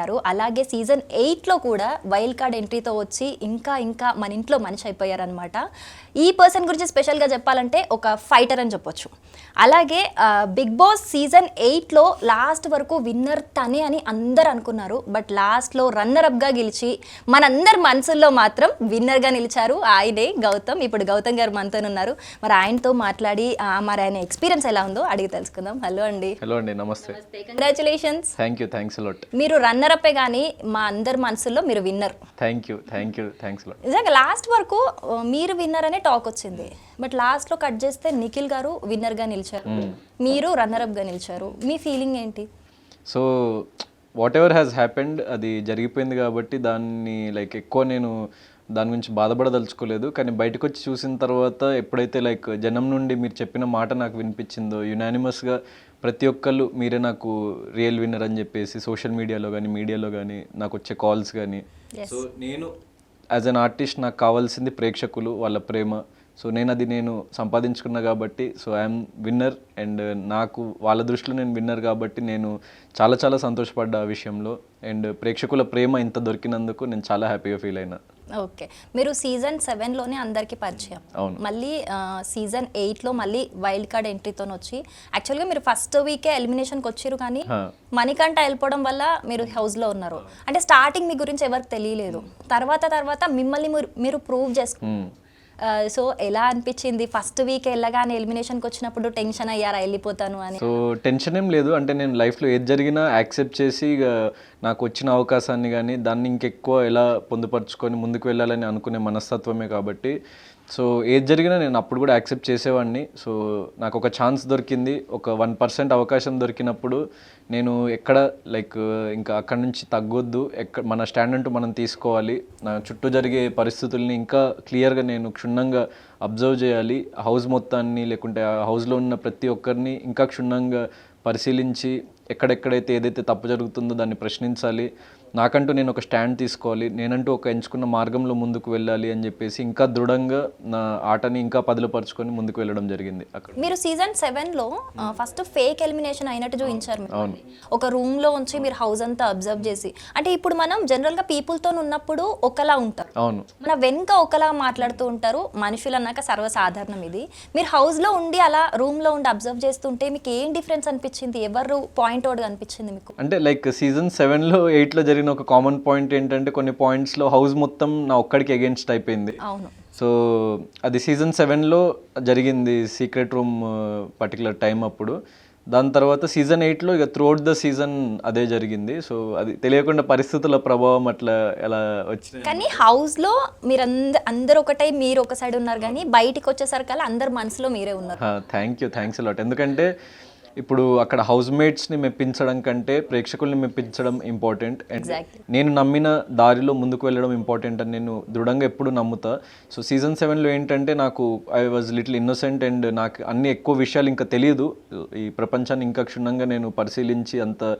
అయ్యారు. అలాగే సీజన్ ఎయిట్లో కూడా వైల్డ్ కార్డ్ ఎంట్రీతో వచ్చి ఇంకా ఇంకా మన ఇంట్లో మనిషి అయిపోయారనమాట ఈ పర్సన్ గురించి స్పెషల్గా చెప్పాలంటే ఒక ఫైటర్ అని చెప్పొచ్చు. అలాగే బిగ్ బాస్ సీజన్ ఎయిట్లో లాస్ట్ వరకు విన్నర్ తనే అని అందరు అనుకున్నారు. బట్ లాస్ట్లో రన్నర్ అప్గా గెలిచి మనందరి మనసుల్లో మాత్రం విన్నర్గా నిలిచారు ఆయనే గౌతమ్. ఇప్పుడు గౌతమ్ గారు మనతో ఉన్నారు. మరి ఆయనతో మాట్లాడి మరి ఆయన ఎక్స్పీరియన్స్ ఎలా ఉందో అడిగి తెలుసుకుందాం. హలో అండి. హలో అండి namaste. Congratulations. Thank you thanks మీరు రన్నర్ అప్పే కానీ మా అందరి మనసుల్లో మీరు winner. Thank you thank you thanks నిజంగా లాస్ట్ వరకు మీరు విన్నర్ అనే టాక్ వచ్చింది. బట్ లాస్ట్లో కట్ చేస్తే నిఖిల్ గారు విన్నర్గా నిలిచారు. మీరు రన్నర్ అప్గా నిలిచారు. మీ ఫీలింగ్ ఏంటి? So whatever has happened అది జరిగిపోయింది కాబట్టి దాన్ని లైక్ ఎక్కువ నేను దాని గురించి బాధపడదలుచుకోలేదు. కానీ బయటకు వచ్చి చూసిన తర్వాత ఎప్పుడైతే లైక్ జనం నుండి మీరు చెప్పిన మాట నాకు వినిపించిందో యునానిమస్గా ప్రతి ఒక్కళ్ళు మీరే నాకు రియల్ విన్నర్ అని చెప్పేసి సోషల్ మీడియాలో కానీ మీడియాలో కానీ నాకు వచ్చే కాల్స్ కానీ సో నేను యాజ్ అన్ ఆర్టిస్ట్ నాకు కావాల్సింది ప్రేక్షకులు వాళ్ళ ప్రేమ. సో నేను అది నేను సంపాదించుకున్నా కాబట్టి సో ఐఎమ్ విన్నర్ అండ్ నాకు వాళ్ళ దృష్టిలో నేను విన్నర్ కాబట్టి నేను చాలా చాలా సంతోషపడ్డా ఆ విషయంలో. అండ్ ప్రేక్షకుల ప్రేమ ఇంత దొరికినందుకు నేను చాలా హ్యాపీగా ఫీల్ అయినా. ఓకే మీరు సీజన్ సెవెన్లోనే అందరికీ పరిచయం. మళ్ళీ సీజన్ ఎయిట్లో మళ్ళీ వైల్డ్ కార్డ్ ఎంట్రీతో వచ్చి యాక్చువల్గా మీరు ఫస్ట్ వీకే ఎలిమినేషన్కి వచ్చారు కానీ. మణికంఠ వెళ్ళిపోవడం వల్ల మీరు హౌస్లో ఉన్నారు అంటే స్టార్టింగ్ మీ గురించి ఎవరికి తెలియలేదు తర్వాత తర్వాత మిమ్మల్ని మీరు- మీరు ప్రూవ్ చేసుకు. సో ఎలా అనిపించింది? ఫస్ట్ వీక్ వెళ్ళగానే ఎలిమినేషన్కి వచ్చినప్పుడు టెన్షన్ అయ్యారా? వెళ్ళిపోతాను అని. సో టెన్షన్ ఏం లేదు. అంటే నేను లైఫ్లో ఏది జరిగినా యాక్సెప్ట్ చేసి నాకు వచ్చిన అవకాశాన్ని కానీ దాన్ని ఇంకెక్కువ ఎలా పొందుపరుచుకొని ముందుకు వెళ్ళాలని అనుకునే మనస్తత్వమే కాబట్టి సో ఏది జరిగినా నేను అప్పుడు కూడా యాక్సెప్ట్ చేసేవాడిని. సో నాకు ఒక ఛాన్స్ దొరికింది. ఒక వన్ పర్సెంట్ అవకాశం దొరికినప్పుడు నేను ఎక్కడ లైక్ ఇంకా అక్కడి నుంచి తగ్గొద్దు. ఎక్కడ మన స్టాండ్ అంటూ మనం తీసుకోవాలి. నా చుట్టూ జరిగే పరిస్థితుల్ని ఇంకా క్లియర్గా నేను క్షుణ్ణంగా అబ్జర్వ్ చేయాలి. హౌస్ మొత్తాన్ని లేకుంటే ఆ హౌస్లో ఉన్న ప్రతి ఒక్కరిని ఇంకా క్షుణ్ణంగా పరిశీలించి ఎక్కడెక్కడైతే ఏదైతే తప్పు జరుగుతుందో దాన్ని ప్రశ్నించాలి. నాకంటూ నేను ఒక స్టాండ్ తీసుకోవాలి నేనంటూ ఒక ఎంచుకున్న మార్గంలో ముందుకు వెళ్ళాలి అని చెప్పేసి ఇంకా దృఢంగా నా ఆటని ఇంకా పదిలపరుచుకొని ముందుకు వెళ్ళడం జరిగింది అక్కడ. మీరు సీజన్ సెవెన్లో ఫస్ట్ ఫేక్ ఎలిమినేషన్ అయినట్టు చూపించారు అవును. ఒక రూమ్లో ఉంచి మీరు హౌస్ అంతా అబ్జర్వ్ చేసి అంటే ఇప్పుడు మనం జనరల్గా పీపుల్తో ఉన్నప్పుడు ఒకలా ఉంటారు. అవును. మన వెనుక ఒకలా మాట్లాడుతూ ఉంటారు మనుషులు అన్నాక సర్వసాధారణం ఇది. మీరు హౌస్లో ఉండి అలా రూమ్లో ఉండి అబ్జర్వ్ చేస్తుంటే మీకు ఏం డిఫరెన్స్ అనిపించింది? ఎవరు పాయింట్ అవుట్ అనిపించింది మీకు? అంటే లైక్ సీజన్ సెవెన్లో ఎయిట్లో జరిగిన ఒక కామన్ పాయింట్ ఏంటంటే కొన్ని పాయింట్స్లో హౌస్ మొత్తం నా ఒక్కడికి అగేన్స్ట్ అయిపోయింది. సో అది సీజన్ సెవెన్లో జరిగింది సీక్రెట్ రూమ్ పర్టికులర్ టైం అప్పుడు. దాని తర్వాత సీజన్ ఎయిట్లో ఇక త్రూఅవుట్ ద సీజన్ అదే జరిగింది. సో అది తెలియకుండా పరిస్థితుల ప్రభావం అట్లా ఎలా వచ్చినాయి కానీ హౌస్లో మీరు అందరు అందరు ఒకటై మీరు ఒక సైడ్ ఉన్నారు కానీ బయటికి వచ్చేసరికల్లా అందరు మనసులో మీరే ఉన్నారు. థ్యాంక్ యూ థ్యాంక్స్ అలాట్ ఎందుకంటే ఇప్పుడు అక్కడ హౌస్ మేట్స్ని మెప్పించడం కంటే ప్రేక్షకుల్ని మెప్పించడం ఇంపార్టెంట్ అండ్. నేను నమ్మిన దారిలో ముందుకు వెళ్ళడం ఇంపార్టెంట్ అని నేను దృఢంగా ఎప్పుడు నమ్ముతా. సో సీజన్ సెవెన్లో ఏంటంటే నాకు I was little innocent and నాకు అన్ని ఎక్కువ విషయాలు ఇంకా తెలియదు. ఈ ప్రపంచాన్ని ఇంకా క్షుణ్ణంగా నేను పరిశీలించి అంత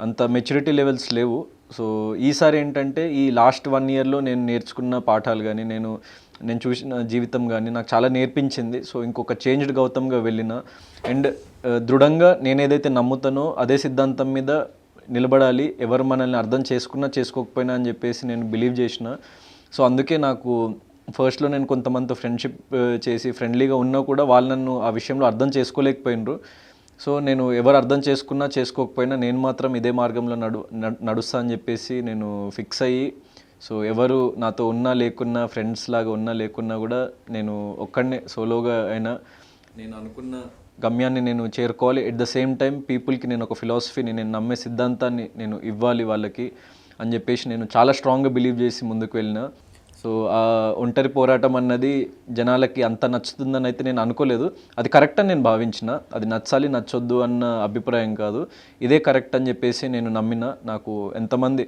అంత మెచ్యూరిటీ లెవెల్స్ లేవు. సో ఈసారి ఏంటంటే ఈ లాస్ట్ వన్ ఇయర్లో నేను నేర్చుకున్న పాఠాలు కానీ నేను నేను చూసిన జీవితం కానీ నాకు చాలా నేర్పించింది. సో ఇంకొక చేంజ్డ్ గౌతమ్గా వెళ్ళిన. అండ్ దృఢంగా నేను ఏదైతే నమ్ముతానో అదే సిద్ధాంతం మీద నిలబడాలి. ఎవరు మనల్ని అర్థం చేసుకున్నా చేసుకోకపోయినా అని చెప్పేసి నేను బిలీవ్ చేసిన. సో అందుకే నాకు ఫస్ట్లో నేను కొంతమందితో ఫ్రెండ్షిప్ చేసి ఫ్రెండ్లీగా ఉన్నా కూడా వాళ్ళు నన్ను ఆ విషయంలో అర్థం చేసుకోలేకపోయినరు. సో నేను ఎవరు అర్థం చేసుకున్నా చేసుకోకపోయినా నేను మాత్రం ఇదే మార్గంలో నడు నడు- నడుస్తా అని చెప్పేసి నేను ఫిక్స్ అయ్యి సో ఎవరు నాతో ఉన్నా లేకున్నా ఫ్రెండ్స్ లాగా ఉన్నా లేకున్నా కూడా నేను ఒక్కడనే సోలోగా అయినా నేను అనుకున్న గమ్యాన్ని నేను చేరుకోవాలి. ఎట్ ద సేమ్ టైం పీపుల్కి నేను ఒక ఫిలాసఫీని నేను నమ్మే సిద్ధాంతాన్ని నేను ఇవ్వాలి వాళ్ళకి అని చెప్పేసి నేను చాలా స్ట్రాంగ్గా బిలీవ్ చేసి ముందుకు వెళ్ళిన. సో ఆ ఒంటరి పోరాటం అన్నది జనాలకి అంత నచ్చుతుందని అయితే నేను అనుకోలేదు. అది కరెక్ట్ అని నేను భావించిన. అది నచ్చాలి నచ్చొద్దు అన్న అభిప్రాయం కాదు. ఇదే కరెక్ట్ అని చెప్పేసి నేను నమ్మిన. నాకు ఎంతమంది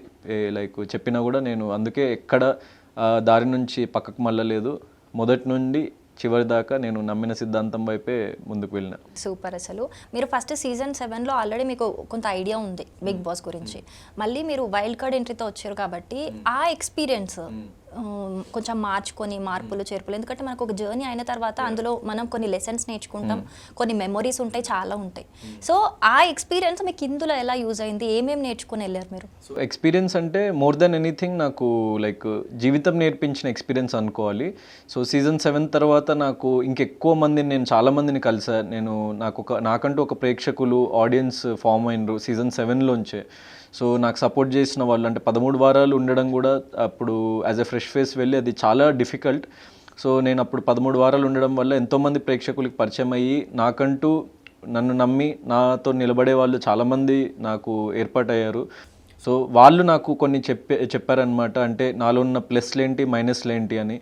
లైక్ చెప్పినా కూడా నేను అందుకే ఎక్కడ దారి నుంచి పక్కకు మళ్ళలేదు. మొదటి నుండి చివరి దాకా నేను నమ్మిన సిద్ధాంతం వైపే ముందుకు వెళ్ళిన. సూపర్ అసలు. మీరు ఫస్ట్ సీజన్ సెవెన్లో ఆల్రెడీ మీకు కొంత ఐడియా ఉంది బిగ్ బాస్ గురించి. మళ్ళీ మీరు వైల్డ్ కార్డ్ ఎంట్రీతో వచ్చారు కాబట్టి ఆ ఎక్స్పీరియన్స్ కొంచెం మార్చుకొని మార్పులు చేర్పులు. ఎందుకంటే మనకు ఒక జర్నీ అయిన తర్వాత అందులో మనం కొన్ని లెసన్స్ నేర్చుకుంటాం కొన్ని మెమొరీస్ ఉంటాయి చాలా ఉంటాయి. సో ఆ ఎక్స్పీరియన్స్ మీకు ఇందులో ఎలా యూజ్ అయింది? ఏమేమి నేర్చుకుని వెళ్ళారు మీరు? సో ఎక్స్పీరియన్స్ అంటే మోర్ దెన్ ఎనీథింగ్ నాకు లైక్ జీవితం నేర్పించిన ఎక్స్పీరియన్స్ అనుకోవాలి. సో సీజన్ సెవెన్ తర్వాత నాకు ఇంకెక్కువ మందిని నేను చాలా మందిని కలిసా. నేను నాకు ఒక నాకంటూ ఒక ప్రేక్షకులు ఆడియన్స్ ఫామ్ అయినరు. సీజన్ సెవెన్లోంచే సో నాకు సపోర్ట్ చేసిన వాళ్ళు అంటే పదమూడు వారాలు ఉండడం కూడా అప్పుడు యాజ్ ఎ ఫ్రెష్ ఫేస్ వెళ్ళి అది చాలా డిఫికల్ట్ సో నేను అప్పుడు పదమూడు వారాలు ఉండడం వల్ల ఎంతోమంది ప్రేక్షకులకి పరిచయం అయ్యి నాకంటూ నన్ను నమ్మి నాతో నిలబడే వాళ్ళు చాలామంది నాకు ఏర్పాటయ్యారు. సో వాళ్ళు నాకు కొన్ని చెప్పే చెప్పారనమాట అంటే నాలో ఉన్న ప్లస్లు ఏంటి మైనస్లు ఏంటి అని.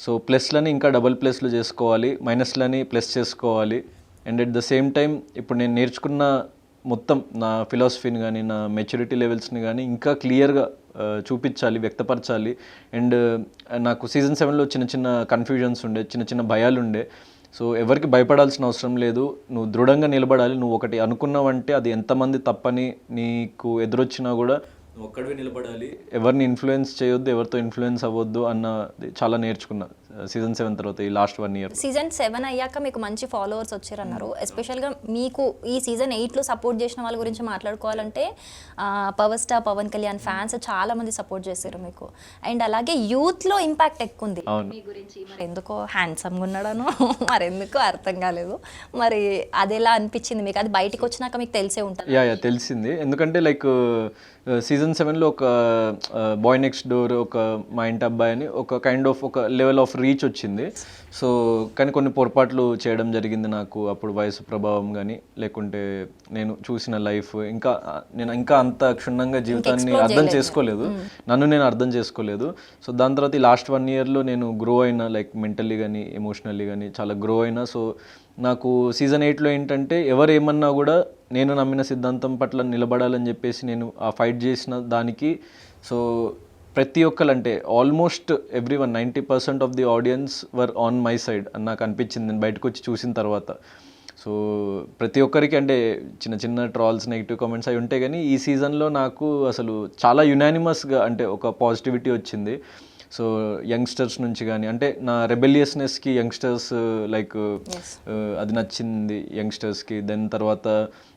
సో ప్లస్లని ఇంకా డబుల్ ప్లస్లు చేసుకోవాలి మైనస్లని ప్లస్ చేసుకోవాలి. And at the same time ఇప్పుడు నేను నేర్చుకున్న మొత్తం నా ఫిలాసఫీని కానీ నా మెచ్యూరిటీ లెవెల్స్ని కానీ ఇంకా క్లియర్గా చూపించాలి వ్యక్తపరచాలి. అండ్ నాకు సీజన్ సెవెన్లో చిన్న చిన్న కన్ఫ్యూజన్స్ ఉండే చిన్న చిన్న భయాలు ఉండే. సో ఎవరికి భయపడాల్సిన అవసరం లేదు. నువ్వు దృఢంగా నిలబడాలి. నువ్వు ఒకటి అనుకున్నావంటే అది ఎంతమంది తప్పని నీకు ఎదురొచ్చినా కూడా నువ్వు ఒక్కడివి నిలబడాలి. ఎవరిని ఇన్ఫ్లుయెన్స్ చేయొద్దు ఎవరితో ఇన్ఫ్లుయెన్స్ అవ్వద్దు అన్నది చాలా నేర్చుకున్నా. సీజన్ సెవెన్ తర్వాత ఈ last one year. Season seven అయ్యాక మీకు మంచి ఫాలోవర్స్ వచ్చారన్నారు. ఎస్పెషల్గా మీకు ఈ సీజన్ ఎయిట్లో సపోర్ట్ చేసిన వాళ్ళ గురించి మాట్లాడుకోవాలంటే power star Pawan Kalyan fans చాలా మంది సపోర్ట్ చేశారు మీకు. అండ్ అలాగే యూత్లో ఇంపాక్ట్ ఎక్కువ ఉంది అవును. మీ గురించి మరి. ఎందుకో హ్యాండ్సమ్గా ఉన్నాడను మరి ఎందుకో అర్థం కాలేదు. మరి అది ఎలా అనిపించింది మీకు? అది బయటికి వచ్చినాక మీకు తెలిసే ఉంటుంది? యా యా తెలిసింది. ఎందుకంటే లైక్ Uh, సీజన్ సెవెన్లో ఒక బాయ్ నెక్స్ట్ డోర్ ఒక మా ఇంటి అబ్బాయి అని ఒక కైండ్ ఆఫ్ ఒక లెవెల్ ఆఫ్ రీచ్ వచ్చింది. సో కానీ కొన్ని పొరపాట్లు చేయడం జరిగింది నాకు. అప్పుడు వయసు ప్రభావం కానీ లేకుంటే నేను చూసిన లైఫ్ ఇంకా నేను ఇంకా అంత క్షుణ్ణంగా జీవితాన్ని అర్థం చేసుకోలేదు. నన్ను నేను అర్థం చేసుకోలేదు. సో దాని తర్వాత ఈ లాస్ట్ వన్ ఇయర్లో నేను గ్రో అయినా లైక్ మెంటల్లీ కానీ ఎమోషనల్లీ కానీ చాలా గ్రో అయినా. సో నాకు సీజన్ ఎయిట్లో ఏంటంటే ఎవరు ఏమన్నా కూడా నేను నమ్మిన సిద్ధాంతం పట్ల నిలబడాలని చెప్పేసి నేను ఆ ఫైట్ చేసిన దానికి. సో ప్రతి ఒక్కరు అంటే almost every one ninety percent of the audience were on my side అని నాకు అనిపించింది. నేను బయటకు వచ్చి చూసిన తర్వాత. సో ప్రతి ఒక్కరికి అంటే చిన్న చిన్న ట్రాల్స్ నెగిటివ్ కామెంట్స్ అవి ఉంటాయి కానీ ఈ సీజన్లో నాకు అసలు చాలా యునానిమస్గా అంటే ఒక పాజిటివిటీ వచ్చింది. సో యంగ్స్టర్స్ నుంచి కానీ అంటే నా రెబెలియస్నెస్కి యంగ్స్టర్స్ లైక్ అది నచ్చింది యంగ్స్టర్స్కి దెన్ తర్వాత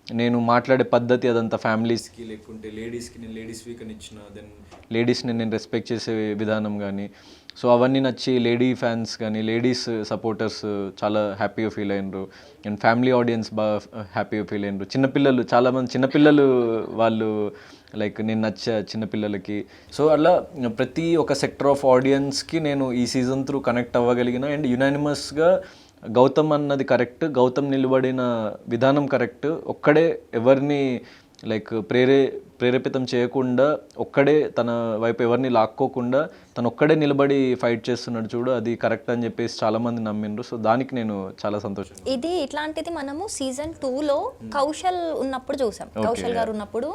నేను మాట్లాడే పద్ధతి అదంతా ఫ్యామిలీస్కి లేకుంటే లేడీస్కి నేను లేడీస్ వీక్ అని ఇచ్చిన దెన్ లేడీస్ని నేను రెస్పెక్ట్ చేసే విధానం కానీ సో అవన్నీ నచ్చి లేడీ ఫ్యాన్స్ కానీ లేడీస్ సపోర్టర్స్ చాలా హ్యాపీగా ఫీల్ అయినరు. అండ్ ఫ్యామిలీ ఆడియన్స్ బాగా హ్యాపీగా ఫీల్ అయినరు. చిన్నపిల్లలు చాలామంది చిన్నపిల్లలు వాళ్ళు లైక్ నేను నచ్చా చిన్నపిల్లలకి సో అలా ప్రతి ఒక్క సెక్టర్ ఆఫ్ ఆడియన్స్కి నేను ఈ సీజన్ త్రూ కనెక్ట్ అవ్వగలిగిన అండ్ యునానిమస్గా గౌతమ్ అన్నది కరెక్ట్ గౌతమ్ నిలబడిన విధానం కరెక్ట్ ఒక్కడే ఎవరిని లైక్ ప్రేరే ప్రేరేపితం చేయకుండా ఒక్కడే తన వైపు ఎవరిని లాక్కోకుండా తను ఒక్కడే నిలబడి ఫైట్ చేస్తున్నాడు చూడు అది కరెక్ట్ అని చెప్పేసి చాలామంది నమ్మిండ్రు. సో దానికి నేను చాలా సంతోషం. ఇది ఇట్లాంటిది మనము సీజన్ టూలో కౌశల్ ఉన్నప్పుడు చూసాం. కౌశల్ గారు ఉన్నప్పుడు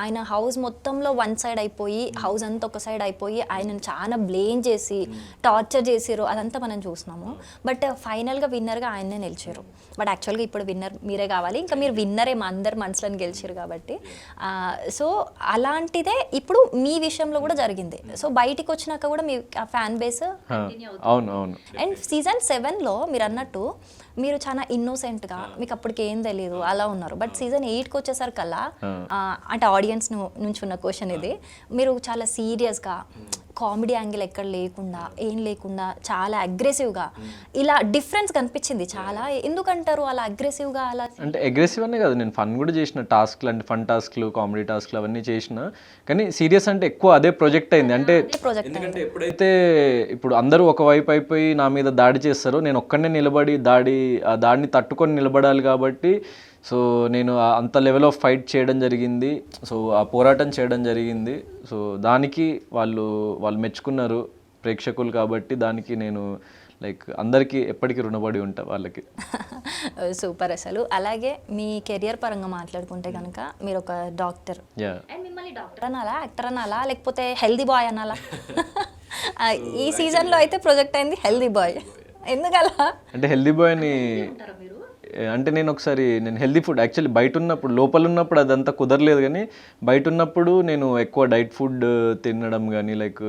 ఆయన హౌస్ మొత్తంలో వన్ సైడ్ అయిపోయి హౌస్ అంతా ఒక సైడ్ అయిపోయి ఆయనను చాలా బ్లేమ్ చేసి టార్చర్ చేసిరు అదంతా మనం చూసినాము. బట్ ఫైనల్గా విన్నర్గా ఆయన్నే నిలిచారు బట్ యాక్చువల్గా ఇప్పుడు విన్నర్ మీరే కావాలి. ఇంకా మీరు విన్నరే మా అందరి మనసులను గెలిచారు కాబట్టి సో అలాంటిదే ఇప్పుడు మీ విషయంలో కూడా జరిగింది. సో బయటికి వచ్చినాక కూడా మీ ఫ్యాన్ బేస్ అవును అవును. అండ్ సీజన్ సెవెన్లో మీరు అన్నట్టు మీరు చాలా innocent-గా మీకు అప్పటికి ఏం తెలియదు అలా ఉన్నారు. బట్ సీజన్ ఎయిట్కి వచ్చేసరికల్లా అంటే ఆడియన్స్ నుంచి ఉన్న క్వశ్చన్ ఇది. మీరు చాలా సీరియస్గా కామెడీ యాంగిల్ ఎక్కడ లేకుండా ఏం లేకుండా చాలా అగ్రెసివ్గా ఇలా డిఫరెన్స్ కనిపించింది చాలా. ఎందుకంటారు అలా అగ్రెసివ్గా అలా? అంటే అగ్రెసివ్ అనే కాదు నేను ఫన్ కూడా చేసిన టాస్క్లు అంటే ఫన్ టాస్క్లు కామెడీ టాస్క్లు అవన్నీ చేసిన. కానీ సీరియస్ అంటే ఎక్కువ అదే ప్రాజెక్ట్ అయింది. అంటే ఎందుకంటే ఎప్పుడైతే ఇప్పుడు అందరూ ఒకవైపు అయిపోయి నా మీద దాడి చేస్తారో నేను ఒక్కడనే నిలబడి దాడి ఆ దాడిని తట్టుకొని నిలబడాలి కాబట్టి సో నేను అంత లెవెల్ ఆఫ్ ఫైట్ చేయడం జరిగింది. సో ఆ పోరాటం చేయడం జరిగింది. సో దానికి వాళ్ళు వాళ్ళు మెచ్చుకున్నారు ప్రేక్షకులు కాబట్టి దానికి నేను లైక్ అందరికీ ఎప్పటికీ రుణపడి ఉంటా వాళ్ళకి. సూపర్ అసలు. అలాగే మీ కెరియర్ పరంగా మాట్లాడుకుంటే కనుక మీరు ఒక డాక్టర్ యా అండ్ మిమ్మల్ని డాక్టర్ అనాలా? యాక్టర్ అనాలా? లేకపోతే హెల్దీ బాయ్ అనాలా? ఈ సీజన్లో అయితే ప్రొజెక్ట్ అయింది హెల్దీ బాయ్ ఎందుకలా? అంటే హెల్దీ బాయ్ అని ఏ, అంటే నేను ఒకసారి నేను హెల్దీ ఫుడ్ యాక్చువల్లీ బయట ఉన్నప్పుడు లోపల ఉన్నప్పుడు అదంతా కుదరలేదు కానీ బయట ఉన్నప్పుడు నేను ఎక్కువ డైట్ ఫుడ్ తినడం కానీ లైక్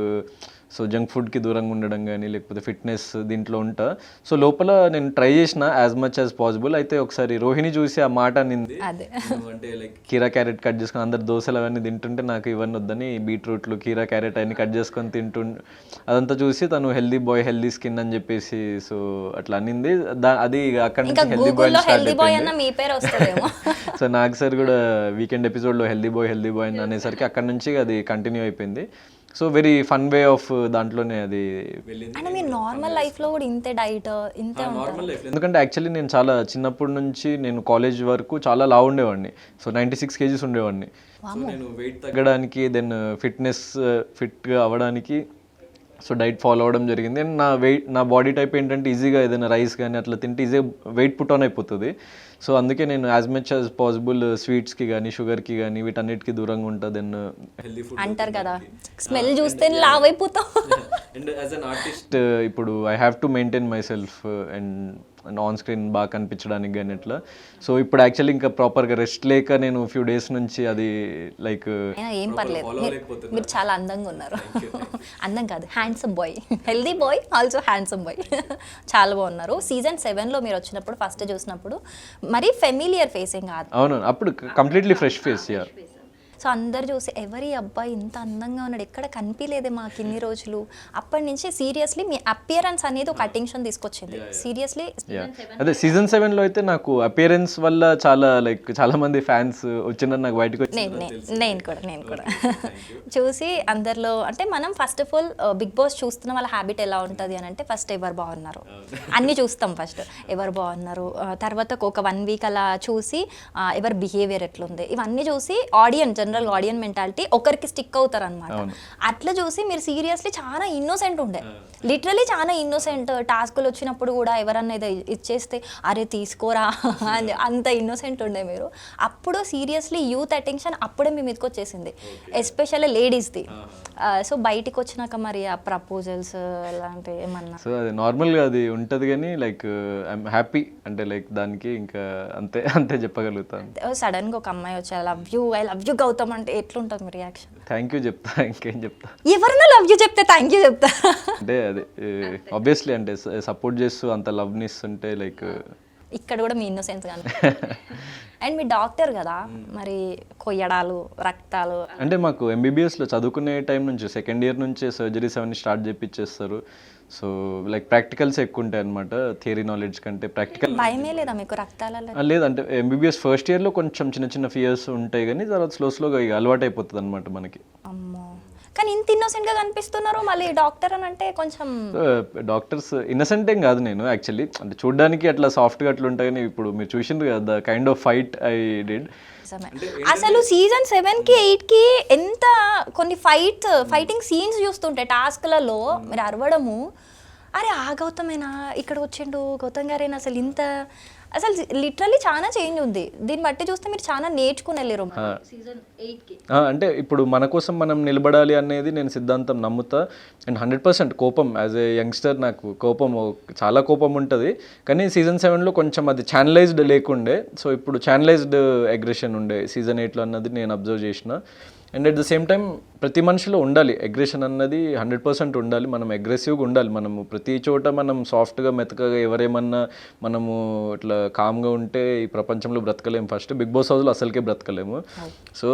సో జంక్ ఫుడ్కి దూరంగా ఉండడం కానీ లేకపోతే ఫిట్నెస్ దీంట్లో ఉంటా. సో లోపల నేను ట్రై చేసిన యాజ్ మచ్ యాజ్ పాసిబుల్. అయితే ఒకసారి రోహిణి చూసి ఆ మాట నింది అదే. అంటే లైక్ కీరా క్యారెట్ కట్ చేసుకొని అందరు దోశలు అవన్నీ తింటుంటే నాకు ఇవన్నీ వద్దని బీట్రూట్లు కీరా క్యారెట్ అవన్నీ కట్ చేసుకొని తింటు అదంతా చూసి తను హెల్దీ బాయ్ హెల్దీ స్కిన్ అని చెప్పేసి సో అట్లా అనింది. దా అది అక్కడ నుంచి హెల్దీ బాయ్ గూగుల్లో హెల్దీ బాయ్ అన్న మీ పేరు వస్తుందేమో. సో నాకు సార్ కూడా వీకెండ్ ఎపిసోడ్లో హెల్దీ బాయ్ హెల్దీ బాయ్ అనేసరికి అక్కడ నుంచి అది కంటిన్యూ అయిపోయింది. So very fun way of దాంట్లోనే అది వెళ్ళింది. అంటే మీరు నార్మల్ లైఫ్లో కూడా ఇంతే డైట్ ఇంతే ఎందుకంటే యాక్చువల్లీ నేను చాలా చిన్నప్పటి నుంచి నేను కాలేజ్ వరకు చాలా లావు ఉండేవాడిని. సో నైంటీ సిక్స్ కేజీస్ ఉండేవాడిని. సో నేను వెయిట్ తగ్గడానికి దెన్ ఫిట్నెస్ ఫిట్గా అవ్వడానికి సో డైట్ ఫాలో అవ్వడం జరిగింది. అండ్ నా వెయిట్ నా బాడీ టైప్ ఏంటంటే ఈజీగా ఏదైనా రైస్ కానీ అట్లా తింటే ఈజీగా వెయిట్ పుట్ ఆన్ అయిపోతుంది. సో అందుకే నేను యాజ్ మచ్ యాజ్ పాసిబుల్ స్వీట్స్కి కానీ షుగర్కి కానీ వీటన్నిటికీ దూరంగా ఉంటా దెన్ హెల్దీ ఫుడ్ అంటారు కదా. స్మెల్ చూస్తే లావ్ అయిపోతాం అండ్ యాజ్ అన్ ఆర్టిస్ట్ ఇప్పుడు I have to maintain myself and on screen బాగా కనిపించడానికి కానీ అట్లా. సో ఇప్పుడు యాక్చువల్లీ ఇంకా ప్రాపర్గా రెస్ట్ లేక నేను ఫ్యూ డేస్ నుంచి అది లైక్ ఏం పర్లేదు. మీరు- మీరు చాలా అందంగా ఉన్నారు. అందం కాదు. Handsome boy healthy boy also handsome boy చాలా బాగున్నారు. సీజన్ సెవెన్లో మీరు వచ్చినప్పుడు ఫస్ట్ చూసినప్పుడు మరీ ఫెమిలియర్ ఫేసింగ్ కాదు. అవును అప్పుడు completely fresh face yeah so అందరు చూసి ఎవరి అబ్బాయి ఇంత అందంగా ఉన్నాడు? ఎక్కడ కనిపించలేదే మాకు ఇన్ని రోజులు? అప్పటి నుంచి సీరియస్లీ మీ అపియరెన్స్ అనేది ఒక అటెన్షన్ తీసుకొచ్చింది. సీరియస్లీ అదే సీజన్ సెవెన్లో అయితే నాకు అపియరెన్స్ వల్ల చాలా లైక్ చాలా మంది ఫ్యాన్స్ వచ్చిన నాకు బయటకు నేను కూడా నేను కూడా. చూసి అందరిలో అంటే మనం first of all Bigg Boss చూస్తున్న వాళ్ళ హ్యాబిట్ ఎలా ఉంటుంది అని అంటే ఫస్ట్ ఎవరు బాగున్నారు? అన్నీ చూస్తాం ఫస్ట్ ఎవరు బాగున్నారు? తర్వాత ఒక వన్ వీక్ అలా చూసి ఎవరి బిహేవియర్ ఎట్లుంది? ఇవన్నీ చూసి ఆడియన్ జనరల్ ఆడియన్ మెంటాలిటీ ఒకరికి స్టిక్ అవుతారు అనమాట అట్లా చూసి మీరు సీరియస్లీ చాలా ఇన్నోసెంట్ ఉండే. లిటరలీ చాలా ఇన్నోసెంట్ టాస్కులు వచ్చినప్పుడు కూడా ఎవరన్నా ఏదో ఇచ్చేస్తే అరే తీసుకోరా అని అంత ఇన్నోసెంట్ ఉండే మీరు. అప్పుడు సీరియస్లీ యూత్ అటెన్షన్ అప్పుడే మీ మీదకి వచ్చేసింది. ఎస్పెషల్లీ లేడీస్ది. సో బయటికి వచ్చినాక మరి ఆ ప్రపోజల్స్ అలాంటివి ఏమన్నా? సో అది నార్మల్గా అది ఉంటుంది కానీ లైక్ ఐఎమ్ హ్యాపీ. అంటే లైక్ దానికి ఇంకా అంతే అంతే చెప్పగలుగుతాను. సడన్గా ఒక అమ్మాయి వచ్చి I love you I love you Gautham అంటే ఎట్లుంటుంది మీ రియాక్షన్? థ్యాంక్ యూ చెప్తా ఇంకేం చెప్తా? ఎవరన్నా లవ్ యూ చెప్తే థ్యాంక్ యూ చెప్తా. అంటే అదే ఆబ్వియస్లీ అంటే సపోర్ట్ చేస్తూ అంత లవ్ని ఇస్తుంటే లైక్ ఇక్కడ కూడా మీ ఇన్నోసెన్స్ కానీ అండ్ మీ డాక్టర్ కదా మరి కొయ్యడాలు రక్తాలు అంటే మాకు ఎంబీబీఎస్లో చదువుకునే టైం నుంచి సెకండ్ ఇయర్ నుంచే సర్జరీస్ అవన్నీ స్టార్ట్ చేపించేస్తారు సో లైక్ ప్రాక్టికల్స్ ఎక్కువ ఉంటాయి అనమాట థియరీ నాలెడ్జ్ కంటే ప్రాక్టికల్ భయమే లేదా మీకు రక్తాలలో? లేదంటే ఎంబీబీఎస్ ఫస్ట్ ఇయర్లో కొంచెం చిన్న చిన్న ఫియర్స్ ఉంటాయి కానీ తర్వాత స్లో స్లోగా ఇక అలవాటు అయిపోతుంది అనమాట మనకి. అమ్మో! కానీ ఇంత innocent గా కనిపిస్తున్నారు మళ్ళీ డాక్టర్ అని అంటే కొంచెం డాక్టర్స్ ఇన్నసెంట్ ఏం కాదు నేను యాక్చువల్లీ అంటే చూడడానికి అట్లా సాఫ్ట్గా అట్లా ఉంటాయి కానీ ఇప్పుడు మీరు చూసిండ్రు కదా the kind of fight I did నిజమే. అసలు సీజన్ సెవెన్కి ఎయిట్కి ఎంత కొన్ని ఫైట్ ఫైటింగ్ సీన్స్ చూస్తుంటే టాస్క్లలో మీరు అరవడము అరే ఆ గౌతమేనా ఇక్కడ వచ్చిండు గౌతమ్ గారేనా అసలు ఇంత అసలు లిటరల్లీ చాలా చేంజ్ ఉంది. దీన్ని బట్టి చూస్తే మీరు చాలా నేర్చుకుని వెళ్ళారు సీజన్ ఎయిట్కి ఆ, అంటే ఇప్పుడు మన కోసం మనం నిలబడాలి అనేది నేను సిద్ధాంతం నమ్ముతా. అండ్ హండ్రెడ్ పర్సెంట్ కోపం. యాజ్ ఏ యంగ్స్టర్ నాకు కోపం చాలా కోపం ఉంటుంది. కానీ సీజన్ సెవెన్లో కొంచెం అది ఛానలైజ్డ్ లేకుండే. సో ఇప్పుడు ఛానలైజ్డ్ అగ్రెషన్ ఉండే. సీజన్ ఎయిట్లో అన్నది నేను అబ్జర్వ్ చేసిన. And at the same time ప్రతి మనిషిలో ఉండాలి. అగ్రెషన్ అన్నది హండ్రెడ్ పర్సెంట్ ఉండాలి. మనం అగ్రెసివ్గా ఉండాలి. మనము ప్రతి చోట మనం సాఫ్ట్గా మెతకగా ఎవరేమన్నా మనము ఇట్లా కామ్గా ఉంటే ఈ ప్రపంచంలో బ్రతకలేము ఫస్ట్ బిగ్ బాస్ హౌస్లో అసలుకే బ్రతకలేము. సో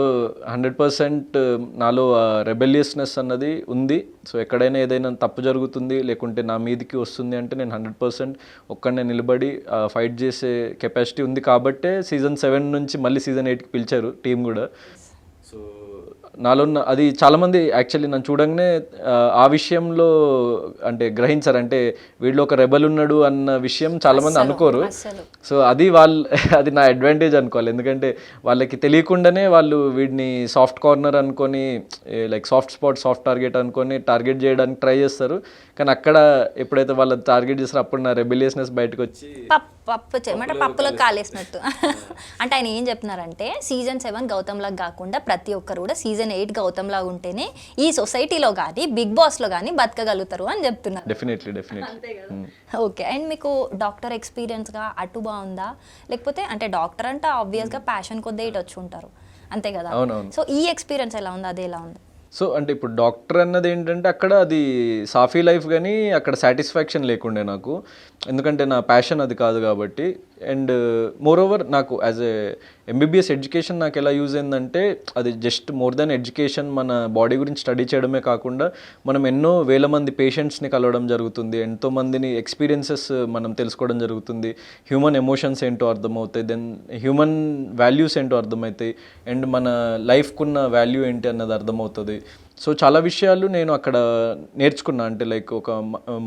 హండ్రెడ్ పర్సెంట్ నాలో రెబెలియస్నెస్ అన్నది ఉంది. సో ఎక్కడైనా ఏదైనా తప్పు జరుగుతుంది లేకుంటే నా మీదికి వస్తుంది అంటే నేను హండ్రెడ్ పర్సెంట్ ఒక్కడనే నిలబడి ఫైట్ చేసే కెపాసిటీ ఉంది కాబట్టే సీజన్ సెవెన్ నుంచి మళ్ళీ సీజన్ ఎయిట్కి పిలిచారు టీం కూడా. నాలో అది చాలామంది యాక్చువల్లీ నన్ను చూడంగానే ఆ, విషయంలో అంటే గ్రహించారు అంటే వీడిలో ఒక రెబల్ ఉన్నాడు అన్న విషయం చాలామంది అనుకోరు. సో అది వాళ్ళు అది నా అడ్వాంటేజ్ అనుకోవాలి. ఎందుకంటే వాళ్ళకి తెలియకుండానే వాళ్ళు వీడిని సాఫ్ట్ కార్నర్ అనుకొని like soft spot soft target అనుకొని టార్గెట్ చేయడానికి ట్రై చేస్తారు. కానీ అక్కడ ఎప్పుడైతే వాళ్ళు టార్గెట్ చేస్తారో అప్పుడు నా రెబిలియస్నెస్ బయటకు వచ్చి పప్పు పప్పు చేయమంటే పప్పులో కాలేసినట్టు. అంటే ఆయన ఏం చెప్తున్నారంటే సీజన్ సెవెన్ గౌతమ్ లాగా కాకుండా ప్రతి ఒక్కరు కూడా సీజన్ ఎయిట్ గౌతమ్ లాగా ఉంటేనే ఈ సొసైటీలో కానీ బిగ్ బాస్లో కానీ బతకగలుగుతారు అని చెప్తున్నారు. Definitely definitely okay. అండ్ మీకు డాక్టర్ ఎక్స్పీరియన్స్గా అటు బాగుందా? లేకపోతే అంటే డాక్టర్ అంటే ఆబ్వియస్గా ప్యాషన్ కొద్ది ఇటు వచ్చి ఉంటారు. అంతే కదా? సో ఈ ఎక్స్పీరియన్స్ ఎలా ఉంది? అదే ఎలా ఉంది? సో అంటే ఇప్పుడు డాక్టర్ అన్నది ఏంటంటే అక్కడ అది సాఫీ లైఫ్ కానీ అక్కడ సాటిస్ఫాక్షన్ లేకుండే నాకు. ఎందుకంటే నా ప్యాషన్ అది కాదు కాబట్టి. అండ్ మోర్ ఓవర్ నాకు యాజ్ ఏ ఎంబీబీఎస్ ఎడ్యుకేషన్ నాకు ఎలా యూజ్ అయిందంటే అది జస్ట్ మోర్ దెన్ ఎడ్యుకేషన్ మన బాడీ గురించి స్టడీ చేయడమే కాకుండా మనం ఎన్నో వేల మంది పేషెంట్స్ని కలవడం జరుగుతుంది. ఎంతో మందిని ఎక్స్పీరియన్సెస్ మనం తెలుసుకోవడం జరుగుతుంది. హ్యూమన్ ఎమోషన్స్ ఏంటో అర్థమవుతాయి. దెన్ హ్యూమన్ వాల్యూస్ ఏంటో అర్థమవుతాయి. అండ్ మన లైఫ్కున్న వాల్యూ ఏంటి అన్నది అర్థమవుతుంది. సో చాలా విషయాలు నేను అక్కడ నేర్చుకున్నా. అంటే లైక్ ఒక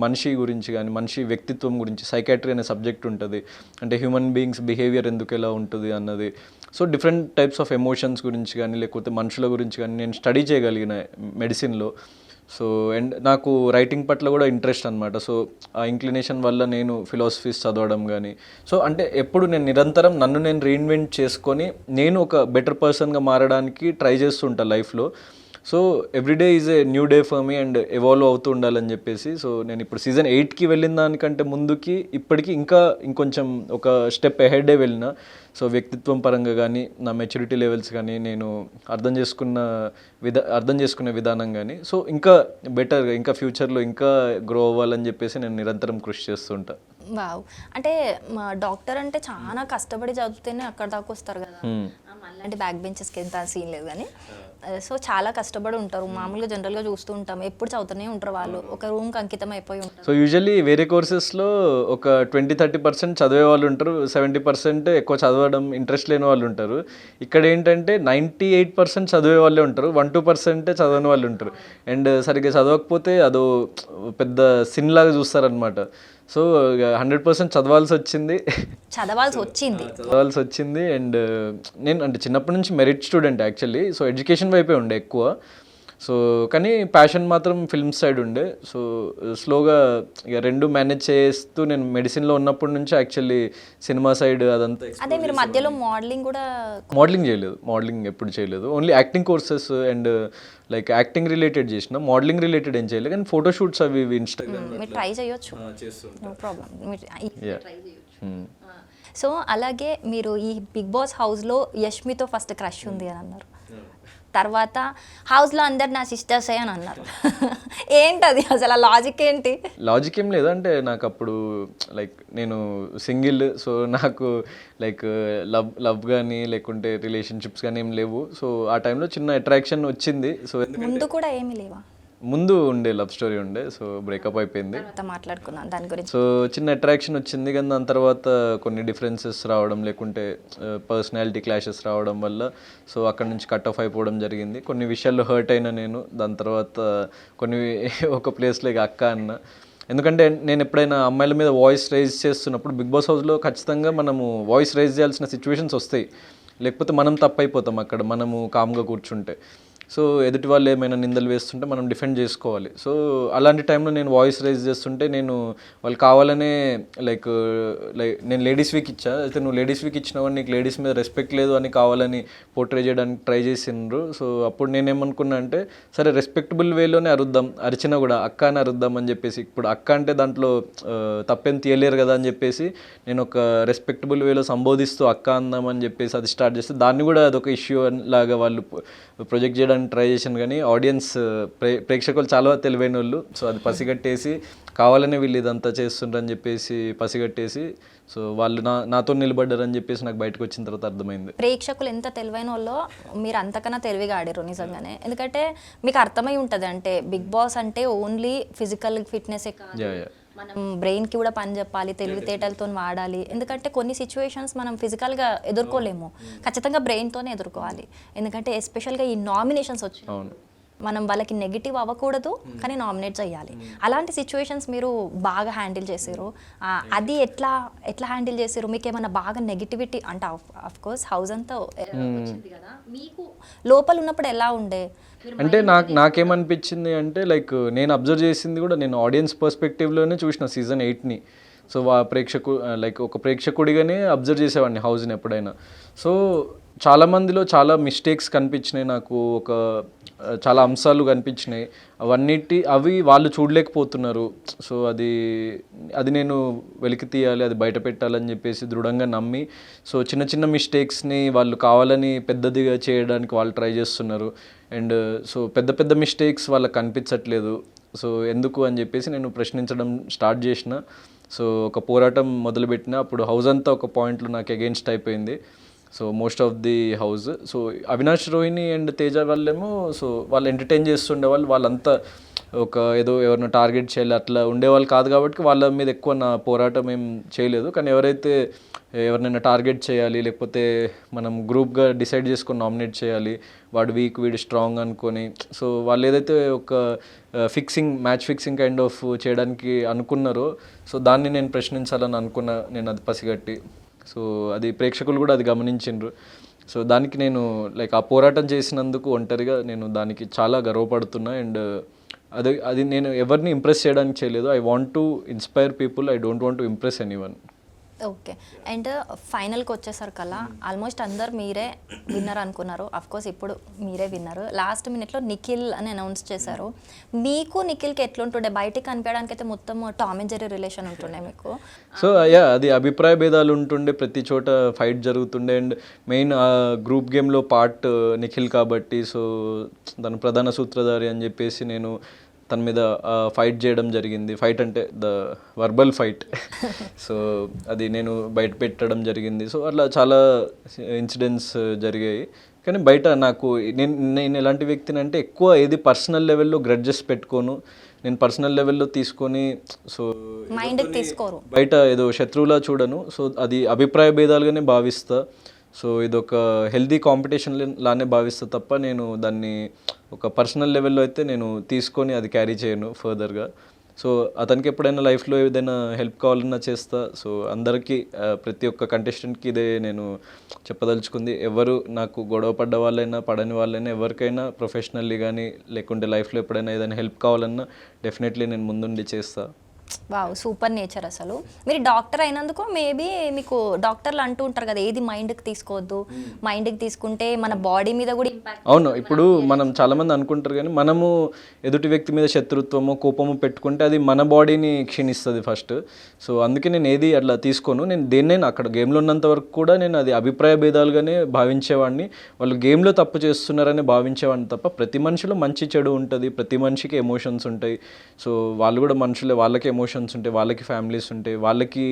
మనిషి గురించి కానీ మనిషి వ్యక్తిత్వం గురించి సైకాట్రీ అనే సబ్జెక్ట్ ఉంటుంది. అంటే హ్యూమన్ బీయింగ్స్ బిహేవియర్ ఎందుకు ఎలా ఉంటుంది అన్నది. So different types of emotions గురించి కానీ లేకపోతే మనుషుల గురించి కానీ నేను స్టడీ చేయగలిగిన మెడిసిన్లో సో అండ్ నాకు రైటింగ్ పట్ల కూడా ఇంట్రెస్ట్ అనమాట సో ఆ ఇంక్లినేషన్ వల్ల నేను ఫిలాసఫీస్ చదవడం కానీ సో అంటే ఎప్పుడు నేను నిరంతరం నన్ను నేను రీఇన్వెంట్ చేసుకొని నేను ఒక బెటర్ పర్సన్గా మారడానికి ట్రై చేస్తుంటా లైఫ్లో so every day is a new day for me and evolve అవుతూ ఉండాలని చెప్పేసి సో నేను ఇప్పుడు సీజన్ ఎయిట్కి వెళ్ళిన దానికంటే ముందుకి ఇప్పటికి ఇంకా ఇంకొంచెం ఒక స్టెప్ ఎహెడే వెళ్ళిన సో వ్యక్తిత్వం పరంగా కానీ నా మెచ్యూరిటీ లెవెల్స్ కానీ నేను అర్థం చేసుకున్న విధ అర్థం చేసుకునే విధానం కానీ సో ఇంకా బెటర్గా ఇంకా ఫ్యూచర్లో ఇంకా గ్రో అవ్వాలని చెప్పేసి నేను నిరంతరం కృషి చేస్తుంటా వావ్. అంటే మా డాక్టర్ అంటే చాలా కష్టపడి చదివితేనే అక్కడ దాకా వస్తారు కదా. ఆ, మనలాంటి బ్యాక్ బెంచెస్కి ఎంత సీన్ లేదు కానీ సో చాలా కష్టపడి ఉంటారు. మామూలుగా జనరల్గా చూస్తూ ఉంటాం. ఎప్పుడు చదువుతూనే ఉంటారు వాళ్ళు. ఒక రూమ్కి అంకితం అయిపోయి ఉంటారు. సో యూజువల్లీ వేరే కోర్సెస్లో ఒక ట్వంటీ థర్టీ పర్సెంట్ చదివే వాళ్ళు ఉంటారు. సెవెంటీ పర్సెంట్ ఎక్కువ చదవడం ఇంట్రెస్ట్ లేని వాళ్ళు ఉంటారు. ఇక్కడ ఏంటంటే నైంటీ ఎయిట్ పర్సెంట్ చదివే వాళ్ళే ఉంటారు. వన్ టూ పర్సెంటే చదవని వాళ్ళు ఉంటారు. అండ్ సరిగ్గా చదవకపోతే అదో పెద్ద సిన్ లాగా చూస్తారనమాట సో హండ్రెడ్ పర్సెంట్ చదవాల్సి వచ్చింది చదవాల్సి వచ్చింది. చదవాల్సి వచ్చింది అండ్ నేను అంటే చిన్నప్పటి నుంచి merit student actually. So education వైపే ఉండే ఎక్కువ. సో కానీ ప్యాషన్ మాత్రం ఫిల్మ్ సైడ్ ఉండే. సో స్లోగా ఇక రెండు మేనేజ్ చేస్తూ నేను మెడిసిన్లో ఉన్నప్పటి నుంచి యాక్చువల్లీ సినిమా సైడ్ అదంతా అదే మీరు మధ్యలో మోడలింగ్ కూడా మోడలింగ్ చేయలేదు. మోడలింగ్ ఎప్పుడు చేయలేదు. Only acting courses and like acting related చేసిన మోడలింగ్ రిలేటెడ్ ఏం చేయలేదు కానీ ఫోటోషూట్స్ అవి ఇవి ఇన్స్టాగ్రామ్ మీరు ట్రై చేయొచ్చు. నో ప్రాబ్లం మీరు. ట్రై చేయొచ్చు. సో అలాగే మీరు ఈ బిగ్ బాస్ హౌస్లో యష్మితో ఫస్ట్ క్రష్ ఉంది అని అన్నారు. తర్వాత హౌస్లో అందరు నా సిస్టర్సే అని అన్నారు. ఏంటది? అసలు ఆ లాజిక్ ఏంటి? లాజిక్ ఏం లేదు. అంటే నాకు అప్పుడు లైక్ నేను సింగిల్ సో నాకు లైక్ లవ్ లవ్ కానీ లేకుంటే రిలేషన్షిప్స్ కానీ ఏం లేవు. సో ఆ టైంలో చిన్న అట్రాక్షన్ వచ్చింది. సో ముందు కూడా ఏమీ లేవా? ముందు ఉండే లవ్ స్టోరీ ఉండే సో బ్రేకప్ అయిపోయింది. తర్వాత మాట్లాడుకుందాం దాని గురించి. సో చిన్న అట్రాక్షన్ వచ్చింది కానీ దాని తర్వాత కొన్ని డిఫరెన్సెస్ రావడం లేకుంటే పర్సనాలిటీ క్లాషెస్ రావడం వల్ల సో అక్కడ నుంచి కట్ ఆఫ్ అయిపోవడం జరిగింది. కొన్ని విషయాల్లో హర్ట్ అయినా నేను దాని తర్వాత కొన్ని ఒక ప్లేస్లో ఇక అక్క అన్న. ఎందుకంటే నేను ఎప్పుడైనా అమ్మాయిల మీద వాయిస్ రైజ్ చేస్తున్నప్పుడు బిగ్ బాస్ హౌస్లో ఖచ్చితంగా మనము వాయిస్ రైజ్ చేయాల్సిన సిచ్యువేషన్స్ వస్తాయి. లేకపోతే మనం తప్పైపోతాం అక్కడ మనము కామ్గా కూర్చుంటే. సో ఎదుటి వాళ్ళు ఏమైనా నిందలు వేస్తుంటే మనం డిఫెండ్ చేసుకోవాలి. సో అలాంటి టైంలో నేను వాయిస్ రైజ్ చేస్తుంటే నేను వాళ్ళు కావాలనే లైక్ లైక్ నేను లేడీస్ వీక్ ఇచ్చా. అయితే నువ్వు లేడీస్ వీక్ ఇచ్చినావు నీకు లేడీస్ మీద రెస్పెక్ట్ లేదు అని కావాలని పోర్ట్రే చేయడానికి ట్రై చేసిండ్రు. సో అప్పుడు నేనేమనుకున్నా అంటే సరే రెస్పెక్టబుల్ వేలోనే అరుద్దాం. అరిచినా కూడా అక్క అని అరుద్దాం అని చెప్పేసి ఇప్పుడు అక్క అంటే దాంట్లో తప్పేం తీయలేరు కదా అని చెప్పేసి నేను ఒక రెస్పెక్టబుల్ వేలో సంబోధిస్తూ అక్క అందామని చెప్పేసి అది స్టార్ట్ చేస్తే దాన్ని కూడా అదొక ఇష్యూ లాగా వాళ్ళు ప్రొజెక్ట్ చేయడానికి ట్రై చేశాను కానీ ఆడియన్స్ ప్రే ప్రేక్షకులు చాలా తెలివైన వాళ్ళు సో అది పసిగట్టేసి కావాలనే వీళ్ళు ఇదంతా చేస్తుండ్రని చెప్పేసి పసిగట్టేసి సో వాళ్ళు నా నాతో నిలబడ్డారని చెప్పేసి నాకు బయటకు వచ్చిన తర్వాత అర్థమైంది. ప్రేక్షకులు ఎంత తెలివైన వాళ్ళో మీరు అంతకన్నా తెలివిగా ఆడారు నిజంగానే. ఎందుకంటే మీకు అర్థమై ఉంటుంది అంటే బిగ్ బాస్ అంటే ఓన్లీ ఫిజికల్ ఫిట్నెసే కాదు. యా మనం బ్రెయిన్కి కూడా పని చెప్పాలి తెలివితేటలతో వాడాలి. ఎందుకంటే కొన్ని సిచ్యువేషన్స్ మనం ఫిజికల్గా ఎదుర్కోలేము. ఖచ్చితంగా బ్రెయిన్తోనే ఎదుర్కోవాలి. ఎందుకంటే ఎస్పెషల్గా ఈ నామినేషన్స్ వచ్చి మనం వాళ్ళకి నెగిటివ్ అవ్వకూడదు కానీ నామినేట్ చేయాలి. అలాంటి సిచ్యువేషన్స్ మీరు బాగా హ్యాండిల్ చేసారు అది ఎట్లా ఎట్లా హ్యాండిల్ చేసారు మీకు ఏమైనా బాగా నెగిటివిటీ అంటే ఆఫ్ కోర్స్ హౌస్ అంతా వచ్చింది కదా. మీకు లోపల ఉన్నప్పుడు ఎలా ఉండే? అంటే నాకు నాకేమనిపించింది అంటే లైక్ నేను అబ్జర్వ్ చేసింది కూడా నేను ఆడియన్స్ పర్స్పెక్టివ్లోనే చూసిన సీజన్ ఎయిట్ని. సో వా ప్రేక్షకు లైక్ ఒక ప్రేక్షకుడిగానే అబ్జర్వ్ చేసేవాడిని హౌస్ని ఎప్పుడైనా. సో చాలా మందిలో చాలా మిస్టేక్స్ కనిపించినాయి నాకు ఒక చాలా అంశాలు కనిపించినాయి. అవన్నిటి అవి వాళ్ళు చూడలేకపోతున్నారు. సో అది అది నేను వెలికి తీయాలి అది బయట పెట్టాలని చెప్పేసి దృఢంగా నమ్మి సో చిన్న చిన్న మిస్టేక్స్ని వాళ్ళు కావాలని పెద్దదిగా చేయడానికి వాళ్ళు ట్రై చేస్తున్నారు. అండ్ సో పెద్ద పెద్ద మిస్టేక్స్ వాళ్ళకి కనిపించట్లేదు. సో ఎందుకు అని చెప్పేసి నేను ప్రశ్నించడం స్టార్ట్ చేసిన. సో ఒక పోరాటం మొదలుపెట్టిన అప్పుడు హౌస్ అంతా ఒక పాయింట్లో నాకు అగెన్స్ట్ అయిపోయింది. So most of the house. So Avinash Rohini and Teja వాళ్ళేమో సో వాళ్ళు ఎంటర్టైన్ చేస్తుండే వాళ్ళు వాళ్ళంతా ఒక ఏదో ఎవరిని టార్గెట్ చేయాలి అట్లా ఉండేవాళ్ళు కాదు కాబట్టి వాళ్ళ మీద ఎక్కువ నా పోరాటం ఏం చేయలేదు. కానీ ఎవరైతే ఎవరినైనా టార్గెట్ చేయాలి లేకపోతే మనం గ్రూప్గా డిసైడ్ చేసుకొని నామినేట్ చేయాలి వాడు వీక్ వీడు స్ట్రాంగ్ అనుకొని సో వాళ్ళు ఏదైతే ఒక fixing match fixing kind of చేయడానికి అనుకున్నారో సో దాన్ని నేను ప్రశ్నించాలని అనుకున్నా నేను అది పసిగట్టి. సో అది ప్రేక్షకులు కూడా అది గమనించిండ్రు. సో దానికి నేను లైక్ ఆ పోరాటం చేసినందుకు ఒంటరిగా నేను దానికి చాలా గర్వపడుతున్నా. అండ్ అది అది నేను ఎవరిని ఇంప్రెస్ చేయడానికి చేయలేదు. I want to inspire people I don't want to impress anyone okay and ఫైనల్కి వచ్చేసరికల్లా ఆల్మోస్ట్ అందరు మీరే విన్నర్ అనుకున్నారు. కోర్స్ ఇప్పుడు మీరే విన్నారు లాస్ట్ మినిట్లో నిఖిల్ అని అనౌన్స్ చేశారు. మీకు నిఖిల్కి ఎట్లుంటుండే? బయటికి కనిపించడానికి అయితే మొత్తం టామ్ అండ్ రిలేషన్ ఉంటుండే మీకు. సో యా అది అభిప్రాయ భేదాలు ఉంటుండే. ప్రతి చోట ఫైట్ జరుగుతుండే. అండ్ మెయిన్ గ్రూప్ గేమ్లో పార్ట్ నిఖిల్ కాబట్టి. సో తను ప్రధాన సూత్రధారి అని చెప్పేసి నేను తన మీద ఫైట్ చేయడం జరిగింది. ఫైట్ అంటే ద వర్బల్ ఫైట్ సో అది నేను బయట పెట్టడం జరిగింది. సో అట్లా చాలా ఇన్సిడెంట్స్ జరిగాయి. కానీ బయట నాకు నేను నేను ఎలాంటి వ్యక్తిని అంటే ఎక్కువ ఏది పర్సనల్ లెవెల్లో గ్రడ్జెస్ పెట్టుకోను. నేను పర్సనల్ లెవెల్లో తీసుకొని సో మైండ్కి తీసుకోరు. బయట ఏదో శత్రువులా చూడను. సో అది అభిప్రాయ భేదాలుగానే భావిస్తా. సో ఇదొక హెల్దీ కాంపిటీషన్ లానే భావిస్తా తప్ప నేను దాన్ని ఒక పర్సనల్ లెవెల్లో అయితే నేను తీసుకొని అది క్యారీ చేయను ఫర్దర్గా సో అతనికి ఎప్పుడైనా లైఫ్లో ఏదైనా హెల్ప్ కావాలన్నా చేస్తా. సో అందరికీ ప్రతి ఒక్క కంటెస్టెంట్కి ఇదే నేను చెప్పదలుచుకుంది. ఎవరు నాకు గొడవ పడ్డ వాళ్ళైనా పడని వాళ్ళైనా ఎవరికైనా ప్రొఫెషనల్లీ కానీ లేకుంటే లైఫ్లో ఎప్పుడైనా ఏదైనా హెల్ప్ కావాలన్నా డెఫినెట్లీ నేను ముందుండి చేస్తాను వావ్ సూపర్ నేచర్ అసలు. మీరు డాక్టర్ అయినందుకు మేబీ మీకు డాక్టర్లు అంటూ ఉంటారు కదా ఏది మైండ్కి తీసుకోవద్దు. మైండ్కి తీసుకుంటే మన బాడీ మీద కూడా ఇంపాక్ట్ అవును ఇప్పుడు మనం చాలామంది అనుకుంటారు కానీ మనము ఎదుటి వ్యక్తి మీద శత్రుత్వము కోపము పెట్టుకుంటే అది మన బాడీని క్షీణిస్తుంది ఫస్ట్. సో అందుకే నేను ఏది అట్లా తీసుకోను. నేను దేన్నైనా అక్కడ గేమ్లో ఉన్నంత వరకు కూడా నేను అది అభిప్రాయ భేదాలుగానే భావించేవాడిని. వాళ్ళు గేమ్లో తప్పు చేస్తున్నారని భావించేవాడిని తప్ప ప్రతి మనిషిలో మంచి చెడు ఉంటుంది ప్రతి మనిషికి ఎమోషన్స్ ఉంటాయి. సో వాళ్ళు కూడా మనుషులే వాళ్ళకి ఎమోషన్స్ ఉంటాయి వాళ్ళకి ఫ్యామిలీస్ ఉంటాయి వాళ్ళకి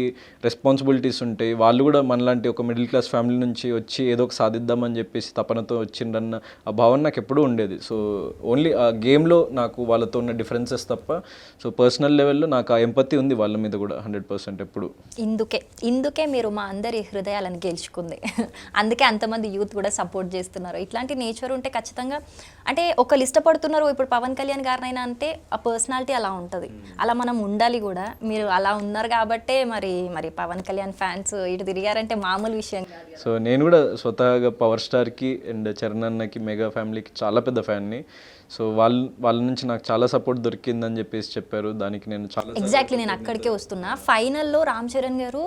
రెస్పాన్సిబిలిటీస్ ఉంటాయి వాళ్ళు కూడా మనలాంటి ఒక మిడిల్ క్లాస్ ఫ్యామిలీ నుంచి వచ్చి ఏదో ఒక సాధిద్దామని చెప్పేసి తపనతో వచ్చిండన్న ఆ భావన నాకు ఎప్పుడూ ఉండేది. సో ఓన్లీ ఆ గేమ్లో నాకు వాళ్ళతో ఉన్న డిఫరెన్సెస్ తప్ప సో పర్సనల్ లెవెల్లో నాకు ఆ ఎంపతి ఉంది వాళ్ళ మీద కూడా హండ్రెడ్ పర్సెంట్ ఎప్పుడు. ఇందుకే ఇందుకే మీరు మా అందరి హృదయాలను గెలుచుకుంది. అందుకే అంతమంది యూత్ కూడా సపోర్ట్ చేస్తున్నారు. ఇట్లాంటి నేచర్ ఉంటే ఖచ్చితంగా అంటే ఒకళ్ళు ఇష్టపడుతున్నారు ఇప్పుడు పవన్ కళ్యాణ్ గారినైనా అంటే ఆ పర్సనాలిటీ అలా ఉంటుంది. అలా మనం ఉండాలి కూడా. మీరు అలా ఉన్నారు కాబట్టే మరి మరి పవన్ కళ్యాణ్ ఫ్యాన్స్ ఇటు తిరిగారంటే మామూలు విషయం సో నేను కూడా స్వతహాగా పవర్ స్టార్కి అండ్ చరణ్ అన్నకి మెగా ఫ్యామిలీకి చాలా పెద్ద ఫ్యాన్ని. సో వాళ్ళ వాళ్ళ నుంచి నాకు చాలా సపోర్ట్ దొరికిందని చెప్పేసి చెప్పారు. దానికి నేను చాలా ఎగ్జాక్ట్లీ నేను అక్కడికే వస్తున్నా. ఫైనల్లో రామ్ చరణ్ గారు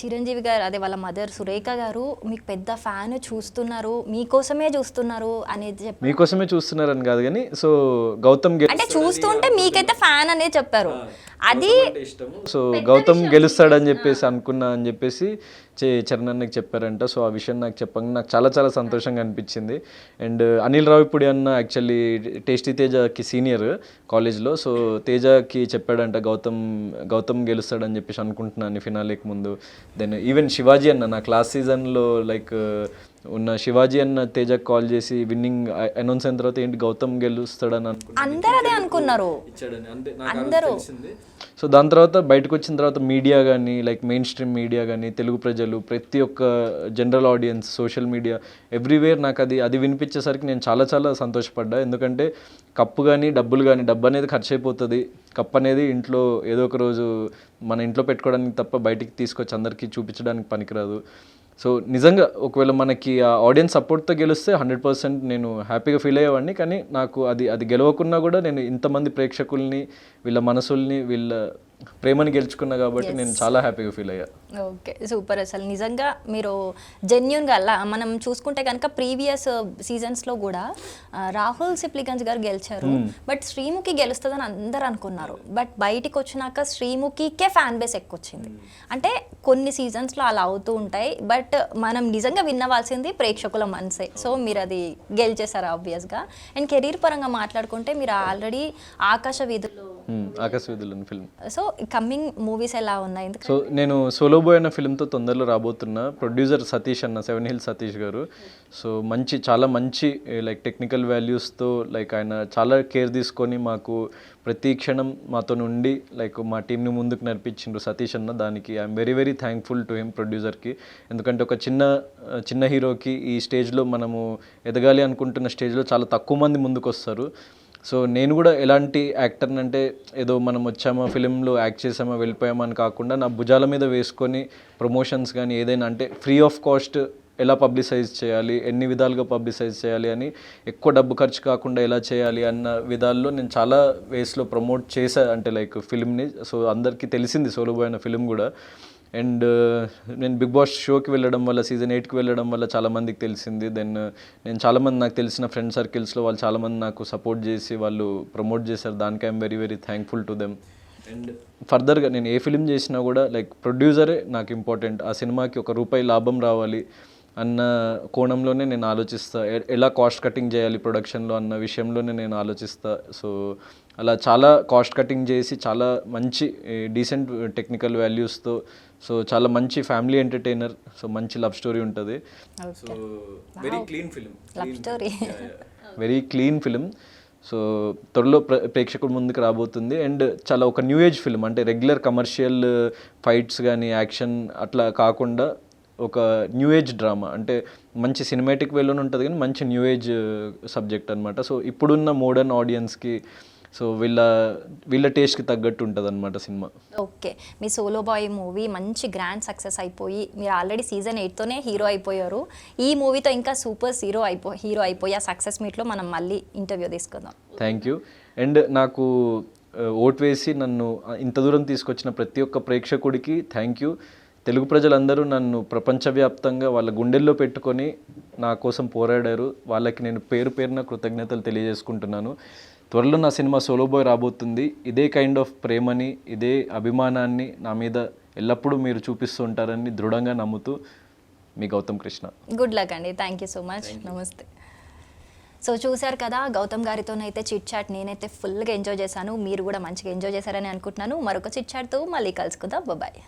చిరంజీవి గారు అదే వాళ్ళ మదర్ సురేఖ గారు మీకు పెద్ద ఫ్యాన్ చూస్తున్నారు మీకోసమే చూస్తున్నారు అనేది చెప్పి మీకోసమే చూస్తున్నారని కాదు కానీ సో గౌతమ్ అంటే చూస్తుంటే మీకైతే ఫ్యాన్ అనేది చెప్పారు. అది సో గౌతమ్ గెలుస్తాడని చెప్పేసి అనుకున్నా అని చెప్పేసి చరణ్ అన్నకి చెప్పారంట. సో ఆ విషయం నాకు చెప్పంగా నాకు చాలా చాలా సంతోషంగా అనిపించింది. అండ్ అనిల్ రావిపూడి అన్న యాక్చువల్లీ టేస్టీ తేజకి సీనియర్ కాలేజ్లో సో తేజకి చెప్పాడంట గౌతమ్ గౌతమ్ గెలుస్తాడని చెప్పేసి అనుకుంటున్నాను ఫినాలేకి ముందు. దెన్ ఈవెన్ శివాజీ అన్న నా క్లాస్ సీజన్లో లైక్ ఉన్న శివాజీ అన్న తేజకి కాల్ చేసి విన్నింగ్ అనౌన్స్ అయిన తర్వాత ఏంటి గౌతమ్ గెలుస్తాడని అందరు అదే అనుకున్నారు. అందరూ. సో దాని తర్వాత బయటకు వచ్చిన తర్వాత మీడియా కానీ లైక్ మెయిన్ స్ట్రీమ్ మీడియా కానీ తెలుగు ప్రజలు ప్రతి ఒక్క general audience social media everywhere నాకు అది అది వినిపించేసరికి నేను చాలా చాలా సంతోషపడ్డా. ఎందుకంటే కప్పు కానీ డబ్బులు కానీ డబ్బు అనేది ఖర్చు అయిపోతుంది కప్ అనేది ఇంట్లో ఏదో ఒక రోజు మన ఇంట్లో పెట్టుకోవడానికి తప్ప బయటికి తీసుకొచ్చి అందరికీ చూపించడానికి పనికిరాదు. సో నిజంగా ఒకవేళ మనకి ఆ ఆడియన్స్ సపోర్ట్తో గెలిస్తే హండ్రెడ్ పర్సెంట్ నేను హ్యాపీగా ఫీల్ అయ్యేవాడిని. కానీ నాకు అది అది గెలవకున్నా కూడా నేను ఇంతమంది ప్రేక్షకుల్ని వీళ్ళ మనసుల్ని వీళ్ళ ప్రేమని గెలుచుకున్నా కాబట్టి నేను చాలా హ్యాపీగా ఫీల్ అయ్యా. ఓకే సూపర్ అసలు. నిజంగా మీరు జెన్యున్గా అలా మనం చూసుకుంటే కనుక ప్రీవియస్ సీజన్స్లో కూడా ఆ, రాహుల్ సిప్లిగంజ్ గారు గెలిచారు. బట్ శ్రీముఖి గెలుస్తుందని అందరు అనుకున్నారు. బట్ బయటికి వచ్చినాక శ్రీముఖికే ఫ్యాన్ బేస్ ఎక్కువ వచ్చింది అంటే కొన్ని సీజన్స్లో అలా అవుతూ ఉంటాయి. బట్ మనం నిజంగా విన్నవాల్సింది ప్రేక్షకుల మనసే. సో మీరు అది గెలిచేశారు ఆబ్వియస్గా అండ్ కెరీర్ పరంగా మాట్లాడుకుంటే మీరు ఆల్రెడీ ఆకాశ వీధుల్లో మ్మ్. ఆకాశ విధులని ఫిల్మ్ సో కమింగ్ మూవీస్ ఎలా ఉన్నాయి? సో నేను సోలో బాయ్ అన్న ఫిల్మ్తో తొందరలో రాబోతున్నా ప్రొడ్యూసర్ సతీష్ అన్న సెవెన్ హిల్ సతీష్ గారు. సో మంచి చాలా మంచి లైక్ టెక్నికల్ వాల్యూస్తో లైక్ ఆయన చాలా కేర్ తీసుకొని మాకు ప్రతి క్షణం మాతో ఉండి లైక్ మా టీంని ముందుకు నడిపించిండ్రు సతీష్ అన్న. దానికి I'm very very thankful to him ప్రొడ్యూసర్కి ఎందుకంటే ఒక చిన్న చిన్న హీరోకి ఈ స్టేజ్లో మనము ఎదగాలి అనుకుంటున్న స్టేజ్లో చాలా తక్కువ మంది ముందుకు వస్తారు సో నేను కూడా ఎలాంటి యాక్టర్ని అంటే ఏదో మనం వచ్చామా ఫిలింలో యాక్ట్ చేసామా వెళ్ళిపోయామా అని కాకుండా నా భుజాల మీద వేసుకొని ప్రమోషన్స్ కానీ ఏదైనా అంటే ఫ్రీ ఆఫ్ కాస్ట్ ఎలా పబ్లిసైజ్ చేయాలి ఎన్ని విధాలుగా పబ్లిసైజ్ చేయాలి అని ఎక్కువ డబ్బు ఖర్చు కాకుండా ఎలా చేయాలి అన్న విధాల్లో నేను చాలా వేస్లో ప్రమోట్ చేశా. అంటే లైక్ ఫిల్మ్ని సో అందరికీ తెలిసింది సోలోబాయ్ అన్న ఫిలిం కూడా. అండ్ uh, నేను బిగ్ బాస్ షోకి వెళ్ళడం వల్ల సీజన్ ఎయిట్కి వెళ్ళడం వల్ల చాలామందికి తెలిసింది. దెన్ uh, నేను చాలామంది నాకు తెలిసిన ఫ్రెండ్ సర్కిల్స్లో వాళ్ళు చాలామంది నాకు సపోర్ట్ చేసి వాళ్ళు ప్రమోట్ చేశారు. దానికి I'm very very thankful to them and ఫర్దర్గా నేను ఏ ఫిలిం చేసినా కూడా లైక్ ప్రొడ్యూసరే నాకు ఇంపార్టెంట్ ఆ సినిమాకి ఒక రూపాయి లాభం రావాలి అన్న కోణంలోనే నేను ఆలోచిస్తా. ఎలా కాస్ట్ కటింగ్ చేయాలి ప్రొడక్షన్లో అన్న విషయంలోనే నేను ఆలోచిస్తా. సో అలా చాలా కాస్ట్ కటింగ్ చేసి చాలా మంచి డీసెంట్ టెక్నికల్ వాల్యూస్తో సో చాలా మంచి ఫ్యామిలీ ఎంటర్టైనర్ సో మంచి లవ్ స్టోరీ ఉంటుంది. So very clean film. Love story. Very clean film. So త్వరలో ప్ర ప్రేక్షకుల ముందుకు రాబోతుంది. అండ్ చాలా ఒక న్యూ ఏజ్ ఫిలిం అంటే రెగ్యులర్ కమర్షియల్ ఫైట్స్ కానీ యాక్షన్ అట్లా కాకుండా ఒక న్యూ ఏజ్ డ్రామా. అంటే మంచి సినిమాటిక్ వేలోనే ఉంటుంది కానీ మంచి న్యూ ఏజ్ సబ్జెక్ట్ అనమాట సో ఇప్పుడున్న మోడర్న్ ఆడియన్స్కి సో వీళ్ళ వీళ్ళ టేస్ట్కి తగ్గట్టు ఉంటుంది అనమాట సినిమా. ఓకే. మీ సోలో బాయ్ మూవీ మంచి గ్రాండ్ సక్సెస్ అయిపోయి మీరు ఆల్రెడీ సీజన్ ఎయిట్తోనే హీరో అయిపోయారు. ఈ మూవీతో ఇంకా సూపర్ హీరో అయిపో హీరో అయిపోయి ఆ సక్సెస్ మీట్లో మనం మళ్ళీ ఇంటర్వ్యూ తీసుకుందాం. థ్యాంక్ యూ అండ్ నాకు ఓట్ వేసి నన్ను ఇంత దూరం తీసుకొచ్చిన ప్రతి ఒక్క ప్రేక్షకుడికి థ్యాంక్ యూ తెలుగు ప్రజలందరూ నన్ను ప్రపంచవ్యాప్తంగా వాళ్ళ గుండెల్లో పెట్టుకొని నా కోసం పోరాడారు. వాళ్ళకి నేను పేరు పేరున కృతజ్ఞతలు తెలియజేసుకుంటున్నాను. త్వరలో నా సినిమా సోలో బాయ్ రాబోతుంది. ఇదే కైండ్ ఆఫ్ ప్రేమని ఇదే అభిమానాన్ని నా మీద ఎల్లప్పుడూ మీరు చూపిస్తూ ఉంటారని దృఢంగా నమ్ముతూ మీ గౌతమ్ కృష్ణ. గుడ్ లక్ అండి. థ్యాంక్ యూ సో మచ్ నమస్తే సో చూశారు కదా గౌతమ్ గారితోనైతే చిట్ చాట్ నేనైతే ఫుల్గా ఎంజాయ్ చేశాను. మీరు కూడా మంచిగా ఎంజాయ్ చేశారని అనుకుంటున్నాను. మరొక చిట్ చాట్తో మళ్ళీ కలుసుకుందాం. బాయ్